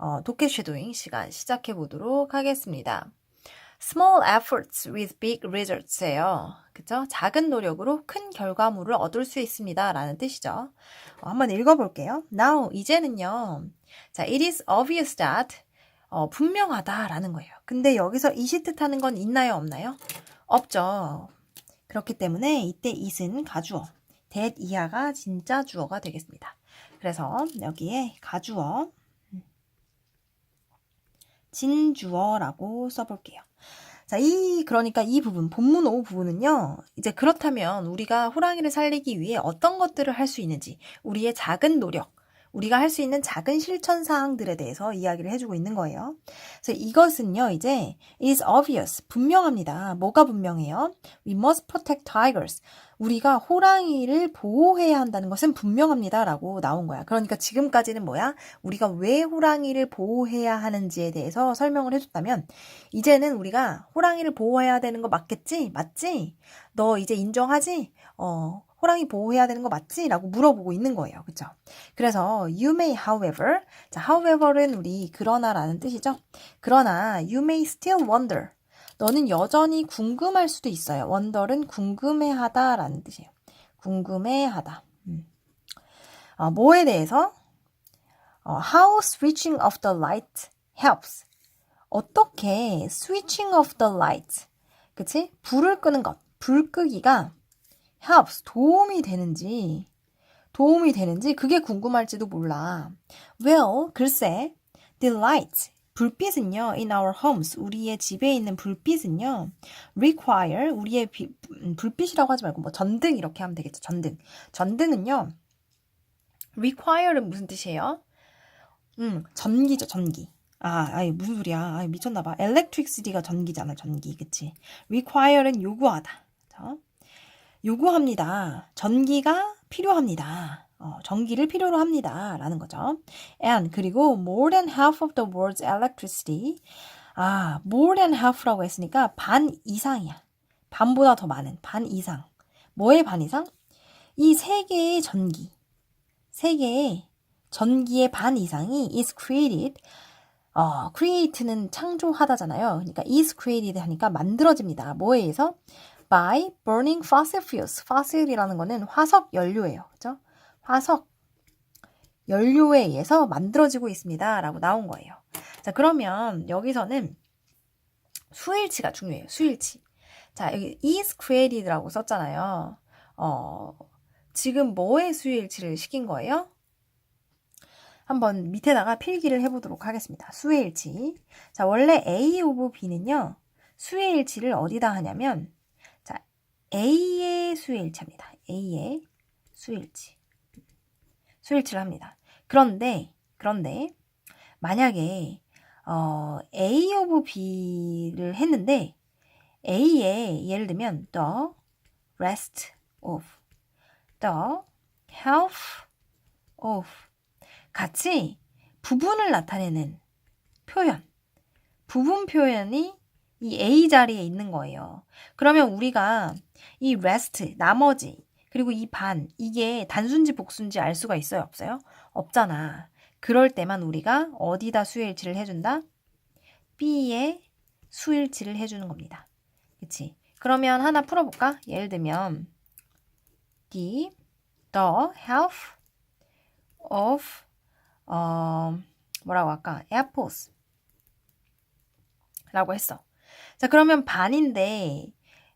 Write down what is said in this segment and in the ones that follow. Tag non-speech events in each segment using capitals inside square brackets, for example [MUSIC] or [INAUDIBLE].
어, 도켓 쉐도잉 시간 시작해 보도록 하겠습니다. Small efforts with big results예요. 그죠? 작은 노력으로 큰 결과물을 얻을 수 있습니다. 라는 뜻이죠. 어, 한번 읽어볼게요. Now, 이제는요. 자, it is obvious that 어, 분명하다라는 거예요. 근데 여기서 이시 뜻하는 건 있나요, 없나요? 없죠. 그렇기 때문에 이때 it은 가주어, that 이하가 진짜 주어가 되겠습니다. 그래서 여기에 가주어, 진주어라고 써볼게요. 자, 이, 그러니까 이 부분, 본문 오 부분은요, 이제 그렇다면 우리가 호랑이를 살리기 위해 어떤 것들을 할 수 있는지, 우리의 작은 노력, 우리가 할 수 있는 작은 실천 사항들에 대해서 이야기를 해주고 있는 거예요. 그래서 이것은요, 이제 is obvious 분명합니다. 뭐가 분명해요? We must protect tigers. 우리가 호랑이를 보호해야 한다는 것은 분명합니다라고 나온 거야. 그러니까 지금까지는 뭐야? 우리가 왜 호랑이를 보호해야 하는지에 대해서 설명을 해줬다면 이제는 우리가 호랑이를 보호해야 되는 거 맞겠지? 맞지? 너 이제 인정하지? 어, 호랑이 보호해야 되는 거 맞지? 라고 물어보고 있는 거예요. 그쵸? 그래서 you may however 자 however은 우리 그러나라는 뜻이죠. 그러나 you may still wonder 너는 여전히 궁금할 수도 있어요. wonder은 궁금해하다 라는 뜻이에요. 궁금해하다. 음. 어, 뭐에 대해서? 어, how switching off the light helps. 어떻게 switching off the light. 그치? 불을 끄는 것. 불 끄기가 helps. 도움이 되는지. 도움이 되는지 그게 궁금할지도 몰라. Well, 글쎄, the light, 불빛은요, in our homes, 우리의 집에 있는 불빛은요, require, 우리의 비, 음, 불빛이라고 하지 말고 뭐 전등 이렇게 하면 되겠죠. 전등. 전등은요, require는 무슨 뜻이에요? 음, 전기죠, 전기. 아, 아이 무슨 소리야? 아이 미쳤나 봐. electricity가 전기잖아, 전기. 그치? require는 요구하다. 자, 요구합니다. 전기가 필요합니다. 어, 전기를 필요로 합니다. 라는 거죠. And 그리고 more than half of the world's electricity. 아, more than half라고 했으니까 반 이상이야. 반보다 더 많은 반 이상. 뭐의 반 이상? 이 세계의 전기. 세계의 전기의 반 이상이 is created. 어, create는 창조하다잖아요. 그러니까 is created 하니까 만들어집니다. 뭐에 의해서? By burning fossil fuels. fossil이라는 거는 화석 연료예요. 그죠? 화석 연료에 의해서 만들어지고 있습니다. 라고 나온 거예요. 자, 그러면 여기서는 수일치가 중요해요. 수일치. 자, 여기 is created라고 썼잖아요. 어, 지금 뭐의 수일치를 시킨 거예요? 한번 밑에다가 필기를 해보도록 하겠습니다. 수의 일치. 자, 원래 A 오브 B는요, 수의 일치를 어디다 하냐면, 자, A의 수의 일치입니다. A의 수의 일치. 수일치를 합니다. 그런데, 그런데, 만약에, 어, A 오브 B를 했는데, A에 예를 들면, the rest of, the half of, 같이 부분을 나타내는 표현, 부분 표현이 이 A 자리에 있는 거예요. 그러면 우리가 이 rest, 나머지, 그리고 이 반, 이게 단순지 복순지 알 수가 있어요? 없어요? 없잖아. 그럴 때만 우리가 어디다 수일치를 해준다? B에 수일치를 해주는 겁니다. 그치? 그러면 하나 풀어볼까? 예를 들면 the, the half of 어, 뭐라고 할까? apples 라고 했어. 자, 그러면 반인데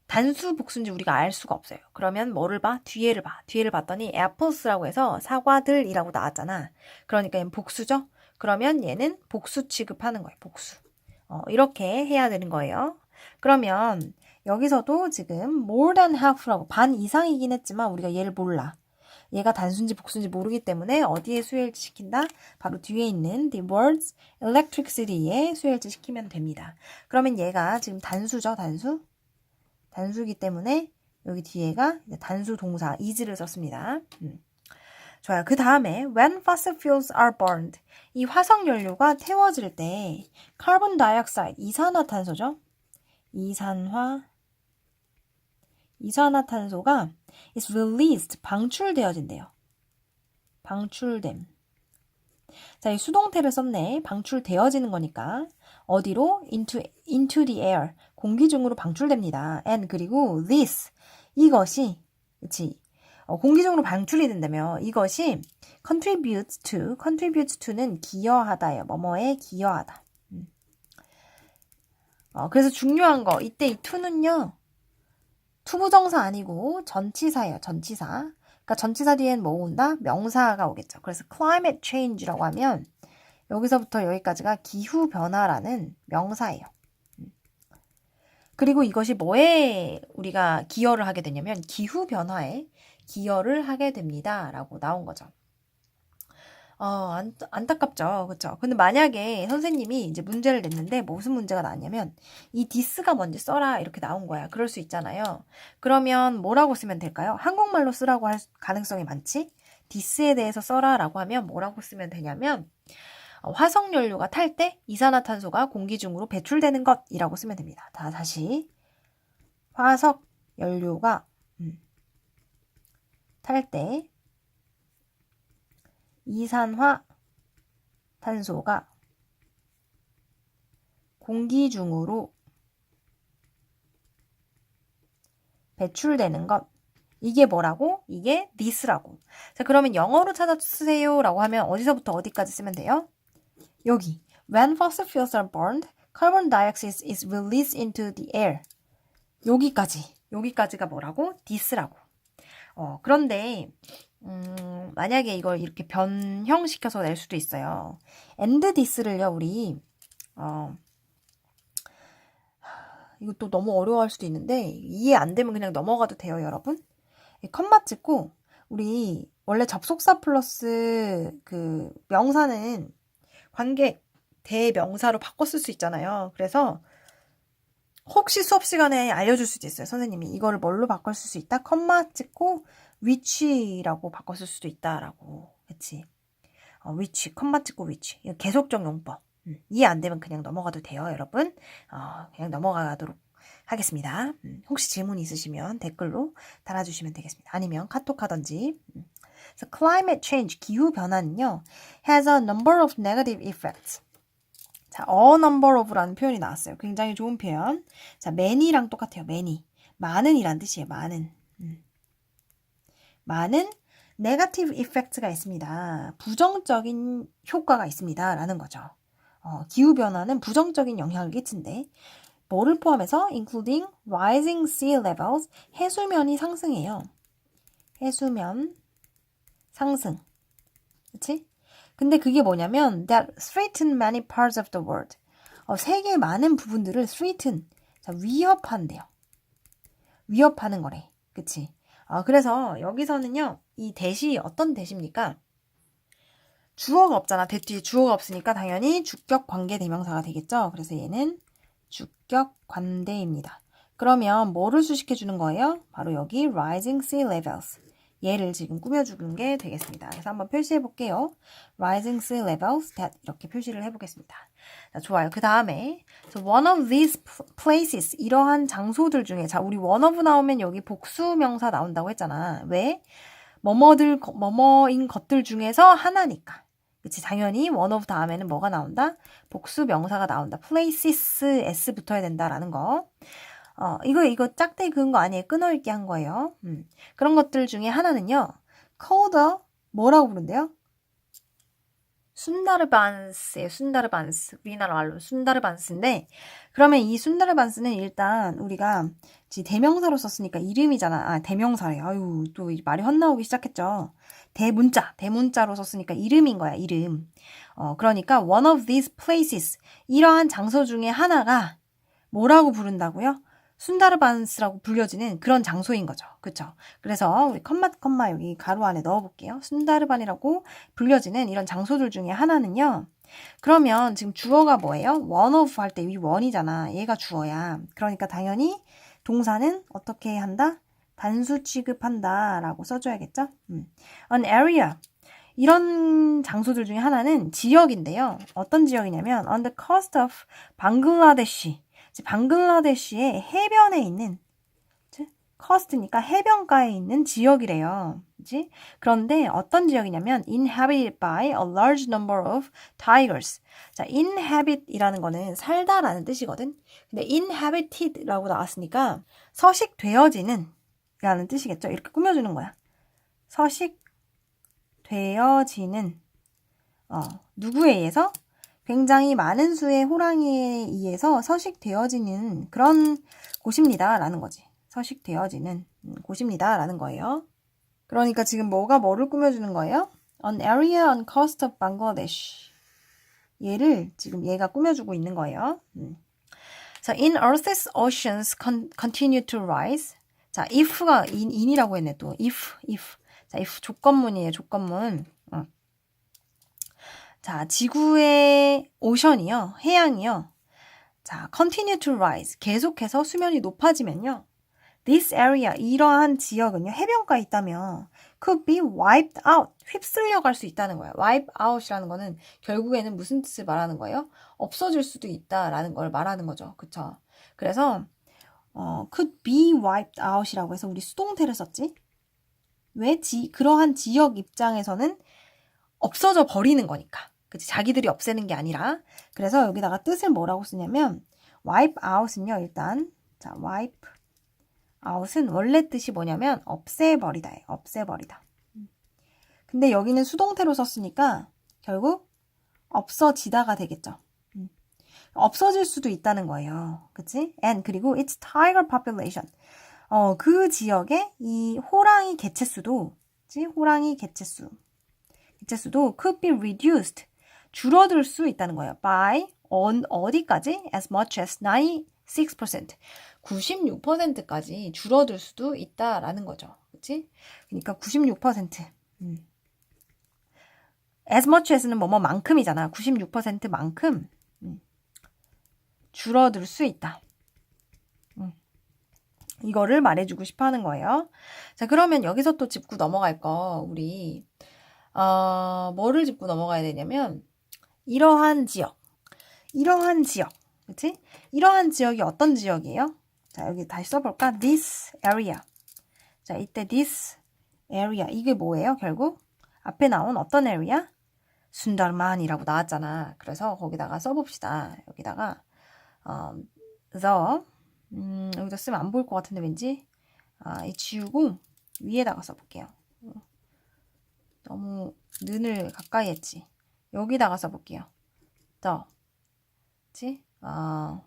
단수 복수인지 우리가 알 수가 없어요. 그러면 뭐를 봐? 뒤에를 봐. 뒤에를 봤더니 apples라고 해서 사과들이라고 나왔잖아. 그러니까 얘는 복수죠? 그러면 얘는 복수 취급하는 거예요. 복수. 어, 이렇게 해야 되는 거예요. 그러면 여기서도 지금 more than half라고 반 이상이긴 했지만 우리가 얘를 몰라. 얘가 단순지 복수인지 모르기 때문에 어디에 수일치 시킨다? 바로 뒤에 있는 the words electricity에 수일치 시키면 됩니다. 그러면 얘가 지금 단수죠, 단수? 단수기 때문에 여기 뒤에가 단수 동사 is를 썼습니다. 음. 좋아요. 그 다음에 when fossil fuels are burned 이 화석 연료가 태워질 때 carbon dioxide 이산화탄소죠. 이산화 이산화탄소가 is released 방출되어진대요. 방출됨. 자, 이 수동태를 썼네. 방출되어지는 거니까. 어디로? into, into the air. 공기 중으로 방출됩니다. and 그리고 this. 이것이, 그치. 어, 공기 중으로 방출이 된다며. 이것이 contributes to, contributes to는 기여하다예요. 뭐뭐에 기여하다. 음. 어, 그래서 중요한 거. 이때 이 to는요. 투부정사 아니고 전치사예요. 전치사. 그러니까 전치사 뒤엔 뭐 온다? 명사가 오겠죠. 그래서 climate change라고 하면 여기서부터 여기까지가 기후 변화라는 명사예요. 음. 그리고 이것이 뭐에 우리가 기여를 하게 되냐면 기후 변화에 기여를 하게 됩니다라고 나온 거죠. 어, 안, 안타깝죠. 그쵸? 근데 만약에 선생님이 이제 문제를 냈는데 무슨 문제가 나왔냐면 이 디스가 뭔지 써라 이렇게 나온 거야. 그럴 수 있잖아요. 그러면 뭐라고 쓰면 될까요? 한국말로 쓰라고 할 가능성이 많지? 디스에 대해서 써라 라고 하면 뭐라고 쓰면 되냐면 어, 화석연료가 탈 때 이산화탄소가 공기 중으로 배출되는 것이라고 쓰면 됩니다. 다 다시 화석연료가 음, 탈때 이산화 탄소가 공기 중으로 배출되는 것. 이게 뭐라고? 이게 this라고. 자, 그러면 영어로 찾아주세요 라고 하면 어디서부터 어디까지 쓰면 돼요? 여기. When fossil fuels are burned, carbon dioxide is released into the air. 여기까지. 여기까지가 뭐라고? this라고. 어, 그런데 음, 만약에 이걸 이렇게 변형시켜서 낼 수도 있어요. and this를요, 우리, 어, 이것도 너무 어려워할 수도 있는데, 이해 안 되면 그냥 넘어가도 돼요, 여러분. 컴마 찍고, 우리, 원래 접속사 플러스 그 명사는 관계 대명사로 바꿔 쓸 수 있잖아요. 그래서, 혹시 수업 시간에 알려줄 수도 있어요. 선생님이 이거를 뭘로 쓸수 있다? 컴마 찍고 위치라고 바꿨을 수도 있다라고. 그치? 어, 위치, 컴마 찍고 위치. 계속적 용법. 음, 이해 안 되면 그냥 넘어가도 돼요, 여러분. 어, 그냥 넘어가도록 하겠습니다. 음, 혹시 질문 있으시면 댓글로 달아주시면 되겠습니다. 아니면 카톡 하던지. 음. So climate change, 기후 변화는요, has a number of negative effects. 자, a number of라는 표현이 나왔어요. 굉장히 좋은 표현. 자, many랑 똑같아요. many. 많은이란 뜻이에요. 많은. 음. 많은 네가티브 이펙트가 있습니다. 부정적인 효과가 있습니다. 라는 거죠. 어, 기후변화는 부정적인 영향을 끼친데 뭐를 포함해서 including rising sea levels 해수면이 상승해요. 해수면 상승. 그치? 근데 그게 뭐냐면 that threaten many parts of the world. 어, 세계 많은 부분들을 threaten. 자, 위협한대요. 위협하는 거래. 그치? 어, 그래서 여기서는요, 이 대시 어떤 대시입니까? 주어가 없잖아. 대 뒤에 주어가 없으니까 당연히 주격 관계 대명사가 되겠죠. 그래서 얘는 주격 관대입니다. 그러면 뭐를 수식해 주는 거예요? 바로 여기 rising sea levels. 얘를 지금 꾸며주는 게 되겠습니다. 그래서 한번 표시해 볼게요. rising sea levels that 이렇게 표시를 해 보겠습니다. 자, 좋아요. 그 다음에 so one of these places 이러한 장소들 중에 자 우리 one of 나오면 여기 복수 명사 나온다고 했잖아. 왜? 뭐뭐들 뭐뭐인 것들 중에서 하나니까. 그치 당연히 one of 다음에는 뭐가 나온다? 복수 명사가 나온다. places s 붙어야 된다라는 거. 어, 이거, 이거 짝대기 그은 거 아니에요. 끊어읽기 한 거예요. 음. 그런 것들 중에 하나는요. called 뭐라고 부른대요? 순다르반스예요. 순다르반스. 우리나라 말로 순다르반스인데 그러면 이 순다르반스는 일단 우리가 대명사로 썼으니까 이름이잖아. 아, 대명사예요. 아유, 또 말이 헛나오기 시작했죠. 대문자, 대문자로 썼으니까 이름인 거야, 이름. 어, 그러니까 one of these places 이러한 장소 중에 하나가 뭐라고 부른다고요? 순다르반스라고 불려지는 그런 장소인 거죠. 그쵸? 그래서 우리 컴마 컴마 여기 가로 안에 넣어 볼게요. 순다르반이라고 불려지는 이런 장소들 중에 하나는요. 그러면 지금 주어가 뭐예요? one of 할 때이 one이잖아. 얘가 주어야. 그러니까 당연히 동사는 어떻게 한다? 단수 취급한다 라고 써줘야겠죠? 음. an area 이런 장소들 중에 하나는 지역인데요. 어떤 지역이냐면 on the coast of 방글라데시 방글라데시의 해변에 있는 coast니까 해변가에 있는 지역이래요. 그지? 그런데 어떤 지역이냐면 inhabited by a large number of tigers. 자, inhabit이라는 거는 살다라는 뜻이거든. 근데 inhabited라고 나왔으니까 서식되어지는 라는 뜻이겠죠. 이렇게 꾸며주는 거야. 서식되어지는 어, 누구에 의해서? 굉장히 많은 수의 호랑이에 의해서 서식되어지는 그런 곳입니다. 라는 거지. 서식되어지는 음, 곳입니다. 라는 거예요. 그러니까 지금 뭐가 뭐를 꾸며주는 거예요? An area on coast of Bangladesh. 얘를 지금 얘가 꾸며주고 있는 거예요. 음. 자, in Earth's oceans con, continue to rise. 자, if가 in, in이라고 했네 또. if, if. 자, if 조건문이에요. 조건문. 어. 자, 지구의 오션이요. 해양이요. 자, continue to rise. 계속해서 수면이 높아지면요. This area, 이러한 지역은요, 해변가에 있다면 could be wiped out, 휩쓸려 갈 수 있다는 거예요. wipe out이라는 거는 결국에는 무슨 뜻을 말하는 거예요? 없어질 수도 있다라는 걸 말하는 거죠. 그쵸? 그래서 어, could be wiped out이라고 해서 우리 수동태를 썼지? 왜? 지, 그러한 지역 입장에서는 없어져 버리는 거니까. 그치? 자기들이 없애는 게 아니라. 그래서 여기다가 뜻을 뭐라고 쓰냐면 wipe out은요, 일단 자, wipe out은 원래 뜻이 뭐냐면 없애버리다예요. 없애버리다. 근데 여기는 수동태로 썼으니까 결국 없어지다가 되겠죠. 음. 없어질 수도 있다는 거예요. 그치? And 그리고 its tiger population. 어, 그 지역의 이 호랑이 개체수도, 그치? 호랑이 개체수. 개체수도 could be reduced. 줄어들 수 있다는 거예요. by on 어디까지? as much as 96%. 96%까지 줄어들 수도 있다라는 거죠. 그치? 그러니까 96%. 음. as much as는 뭐뭐만큼이잖아. 96%만큼 음. 줄어들 수 있다. 음. 이거를 말해주고 싶어 하는 거예요. 자, 그러면 여기서 또 짚고 넘어갈 거, 우리, 어, 뭐를 짚고 넘어가야 되냐면, 이러한 지역. 이러한 지역. 그치? 이러한 지역이 어떤 지역이에요? 자, 여기 다시 써볼까? This area. 자, 이때 this area. 이게 뭐예요, 결국? 앞에 나온 어떤 area? 순달만이라고 나왔잖아. 그래서 거기다가 써봅시다. 여기다가, 어, the, 음, 여기다 쓰면 안 보일 것 같은데 왠지? 아, 이 지우고 위에다가 써볼게요. 너무 눈을 가까이 했지. 여기다가 써볼게요. the. 그치? 아,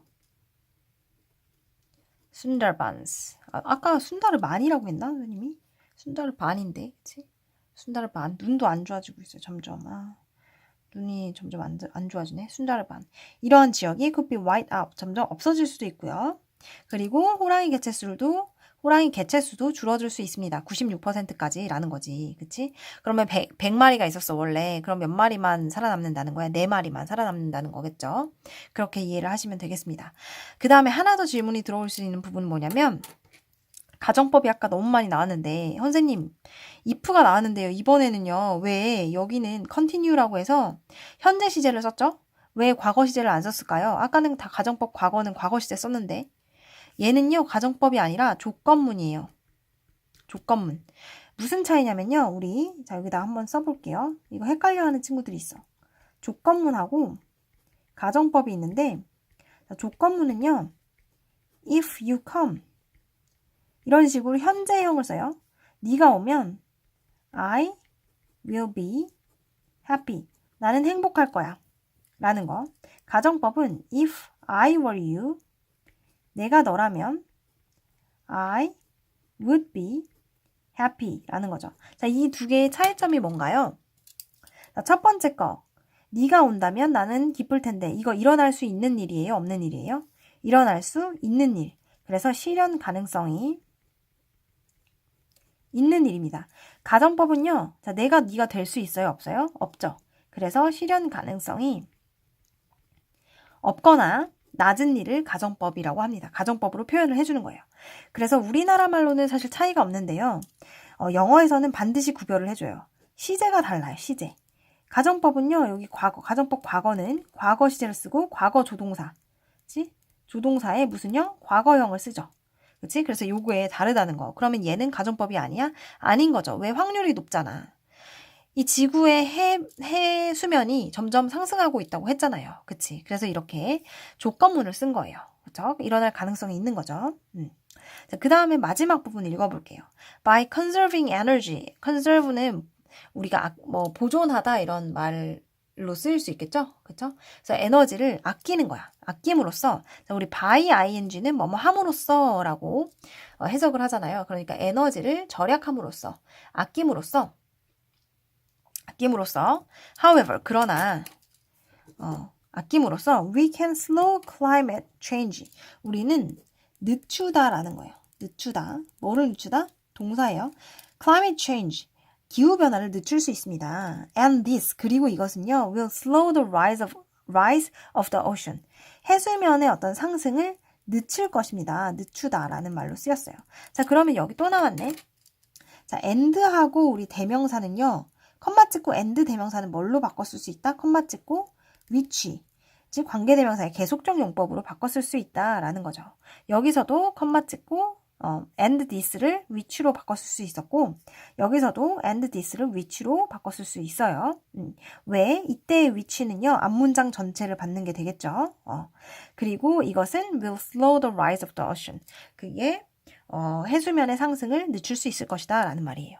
순달반스. 아, 아까 순다르만이라고 했나, 선생님이? 순다르반인데, 그치? 순다르반. 눈도 안 좋아지고 있어요, 점점. 아, 눈이 점점 안, 안 좋아지네. 순다르반. 이러한 지역이 could be wiped out. 점점 없어질 수도 있고요. 그리고 호랑이 개체수도 호랑이 개체수도 줄어들 수 있습니다. 96%까지라는 거지. 그치? 그러면 100, 100마리가 있었어, 원래. 그럼 몇 마리만 살아남는다는 거야? 4마리만 살아남는다는 거겠죠? 그렇게 이해를 하시면 되겠습니다. 그 다음에 하나 더 질문이 들어올 수 있는 부분은 뭐냐면, 가정법이 아까 너무 많이 나왔는데, 선생님, if가 나왔는데요. 이번에는요, 왜 여기는 continue라고 해서 현재 시제를 썼죠? 왜 과거 시제를 안 썼을까요? 아까는 다 가정법 과거는 과거 시제 썼는데, 얘는요, 가정법이 아니라 조건문이에요. 조건문. 무슨 차이냐면요, 우리, 자, 여기다 한번 써볼게요. 이거 헷갈려 하는 친구들이 있어. 조건문하고 가정법이 있는데, 자, 조건문은요, if you come. 이런 식으로 현재형을 써요. 네가 오면, I will be happy. 나는 행복할 거야. 라는 거. 가정법은 if I were you, 내가 너라면 I would be happy 라는 거죠. 자, 이 두 개의 차이점이 뭔가요? 자, 첫 번째 거. 네가 온다면 나는 기쁠 텐데 이거 일어날 수 있는 일이에요? 없는 일이에요? 일어날 수 있는 일. 그래서 실현 가능성이 있는 일입니다. 가정법은요. 자, 내가 네가 될 수 있어요? 없어요? 없죠. 그래서 실현 가능성이 없거나 낮은 일을 가정법이라고 합니다. 가정법으로 표현을 해주는 거예요. 그래서 우리나라 말로는 사실 차이가 없는데요. 어, 영어에서는 반드시 구별을 해줘요. 시제가 달라요. 시제. 가정법은요. 여기 과거, 가정법 과거는 과거 시제를 쓰고 과거 조동사. 지 조동사에 무슨 형? 과거형을 쓰죠. 그치? 그래서 요거에 다르다는 거. 그러면 얘는 가정법이 아니야? 아닌 거죠. 왜 확률이 높잖아. 이 지구의 해, 해 수면이 점점 상승하고 있다고 했잖아요. 그치? 그래서 이렇게 조건문을 쓴 거예요. 그쵸? 일어날 가능성이 있는 거죠. 음. 그 다음에 마지막 부분 읽어볼게요. By conserving energy. conserve는 우리가 아, 뭐 보존하다 이런 말로 쓰일 수 있겠죠? 그쵸? 그래서 에너지를 아끼는 거야. 아낌으로써 우리 by ing는 뭐뭐 함으로써 라고 어, 해석을 하잖아요. 그러니까 에너지를 절약함으로써 아낌으로써 아낌으로써 however 그러나 어, 아낌으로써 we can slow climate change 우리는 늦추다라는 거예요. 늦추다. 뭐를 늦추다? 동사예요. climate change. 기후 변화를 늦출 수 있습니다. And this 그리고 이것은요 will slow the rise of rise of the ocean. 해수면의 어떤 상승을 늦출 것입니다. 늦추다라는 말로 쓰였어요. 자, 그러면 여기 또 나왔네. 자, and하고 우리 대명사는요. 컴마 찍고 and 대명사는 뭘로 쓸수 있다? 컴마 찍고 which 즉 관계 대명사의 계속적 용법으로 쓸수 있다라는 거죠. 여기서도 컴마 찍고 어, and this를 which로 바꿨을 수 있었고 여기서도 and this를 which로 바꿨을 수 있어요. 음, 왜? 이때의 which는요 앞문장 전체를 받는 게 되겠죠. 어, 그리고 이것은 will slow the rise of the ocean. 그게 어, 해수면의 상승을 늦출 수 있을 것이다 라는 말이에요.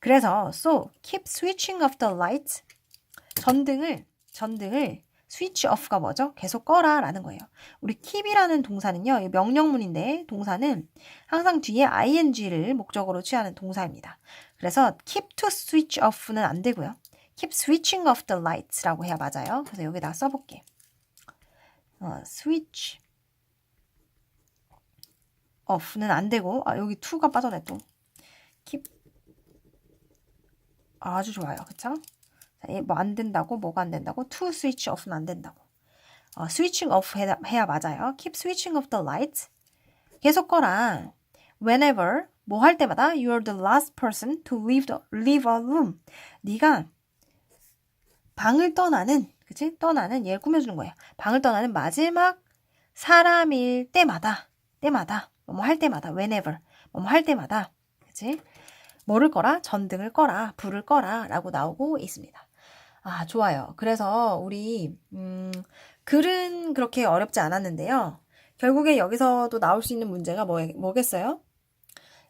그래서 so keep switching off the lights 전등을 전등을 스위치 off가 뭐죠? 계속 꺼라 라는 거예요. 우리 keep이라는 동사는요. 명령문인데 동사는 항상 뒤에 ing를 목적으로 취하는 동사입니다. 그래서 keep to switch off는 안 되고요. keep switching off the lights라고 해야 맞아요. 그래서 여기다 써볼게. 어, switch off는 안 되고 아 여기 to가 빠져네 또. keep 아주 좋아요. 그쵸? 뭐안 된다고 뭐가 안 된다고 to switch off는 안 된다고 어, switching off 해야, 해야 맞아요 keep switching off the lights 계속 꺼라 whenever 뭐 할 때마다 you're the last person to leave, the, leave a room 네가 방을 떠나는 그치 떠나는 얘를 꾸며주는 거예요 방을 떠나는 마지막 사람일 때마다 때마다 뭐 할 때마다 whenever 뭐 할 때마다 그치 뭐를 꺼라 전등을 꺼라 불을 꺼라 라고 나오고 있습니다 아, 좋아요. 그래서 우리, 음, 글은 그렇게 어렵지 않았는데요. 결국에 여기서도 나올 수 있는 문제가 뭐, 뭐겠어요?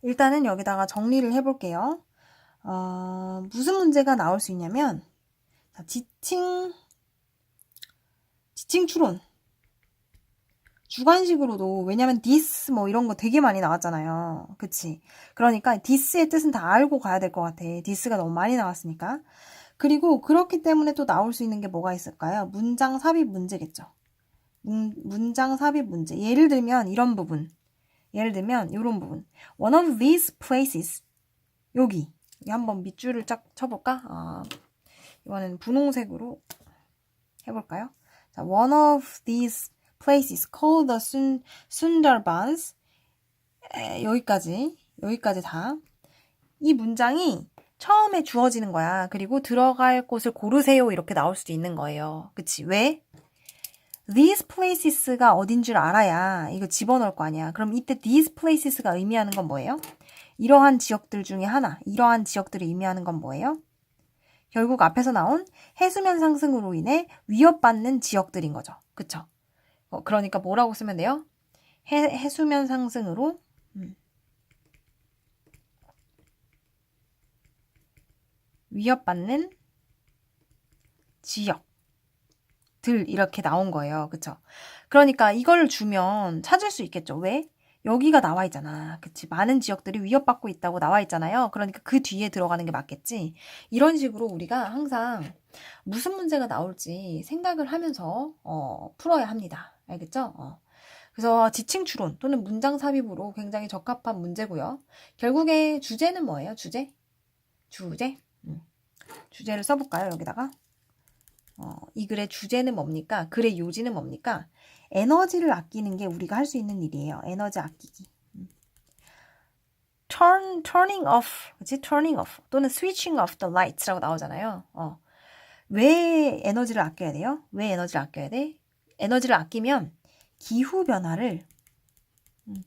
일단은 여기다가 정리를 해볼게요. 어, 무슨 문제가 나올 수 있냐면, 자, 지칭, 지칭 추론. 주관식으로도, 왜냐면 this 뭐 이런 거 되게 많이 나왔잖아요. 그치? 그러니까 this의 뜻은 다 알고 가야 될 것 같아. this가 너무 많이 나왔으니까. 그리고 그렇기 때문에 또 나올 수 있는 게 뭐가 있을까요? 문장 삽입 문제겠죠. 문, 문장 삽입 문제. 예를 들면 이런 부분. 예를 들면 이런 부분. One of these places. 여기. 여기 한번 밑줄을 쫙 쳐볼까? 아, 이거는 분홍색으로 해볼까요? 자, one of these places called the Sun, Sundarbans. 에, 여기까지. 여기까지 다. 이 문장이 처음에 주어지는 거야. 그리고 들어갈 곳을 고르세요. 이렇게 나올 수도 있는 거예요. 그치? 왜? these places가 어딘 줄 알아야 이거 집어넣을 거 아니야. 그럼 이때 these places가 의미하는 건 뭐예요? 이러한 지역들 중에 하나, 이러한 지역들을 의미하는 건 뭐예요? 결국 앞에서 나온 해수면 상승으로 인해 위협받는 지역들인 거죠. 그쵸? 어, 그러니까 뭐라고 쓰면 돼요? 해, 해수면 상승으로 음. 위협받는 지역들 이렇게 나온 거예요. 그쵸? 그러니까 이걸 주면 찾을 수 있겠죠. 왜? 여기가 나와 있잖아. 그치? 많은 지역들이 위협받고 있다고 나와 있잖아요. 그러니까 그 뒤에 들어가는 게 맞겠지. 이런 식으로 우리가 항상 무슨 문제가 나올지 생각을 하면서 어, 풀어야 합니다. 알겠죠? 어. 그래서 지칭 추론 또는 문장 삽입으로 굉장히 적합한 문제고요. 결국에 주제는 뭐예요? 주제? 주제? 음. 주제를 써볼까요? 여기다가 어, 이 글의 주제는 뭡니까? 글의 요지는 뭡니까? 에너지를 아끼는 게 우리가 할 수 있는 일이에요. 에너지 아끼기. 음. turn, turning off, 그치? turning off 또는 switching off the lights라고 나오잖아요. 어. 왜 에너지를 아껴야 돼요? 왜 에너지를 아껴야 돼? 에너지를 아끼면 기후 변화를 음,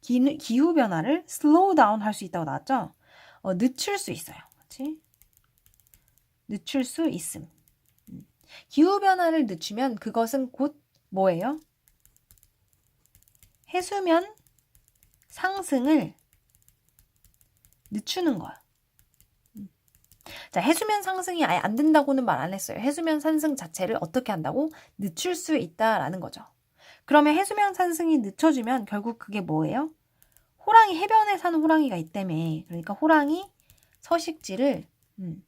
기, 기후 변화를 slow down 할수 있다고 나왔죠? 어, 늦출 수 있어요. 그렇지? 늦출 수 있음. 음. 기후 변화를 늦추면 그것은 곧 뭐예요? 해수면 상승을 늦추는 거야. 음. 자, 해수면 상승이 아예 안 된다고는 말 안 했어요. 해수면 상승 자체를 어떻게 한다고? 늦출 수 있다라는 거죠. 그러면 해수면 상승이 늦춰지면 결국 그게 뭐예요? 호랑이 해변에 사는 호랑이가 있다며. 그러니까 호랑이 서식지를 음,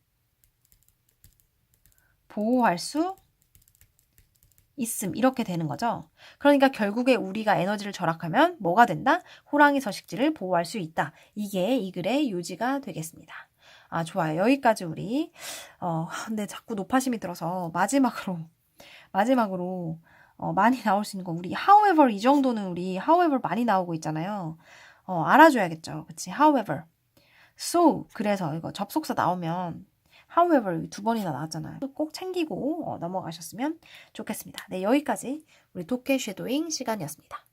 보호할 수 있음 이렇게 되는 거죠. 그러니까 결국에 우리가 에너지를 절약하면 뭐가 된다? 호랑이 서식지를 보호할 수 있다. 이게 이 글의 요지가 되겠습니다. 아 좋아요. 여기까지 우리 어 근데 자꾸 높아심이 들어서 마지막으로 [LAUGHS] 마지막으로 어, 많이 나올 수 있는 거 우리 however 이 정도는 우리 however 많이 나오고 있잖아요. 어, 알아줘야겠죠. 그치? however. so 그래서 이거 접속사 나오면 however 두 번이나 나왔잖아요. 꼭 챙기고 어, 넘어가셨으면 좋겠습니다. 네, 여기까지 우리 독해 쉐도잉 시간이었습니다.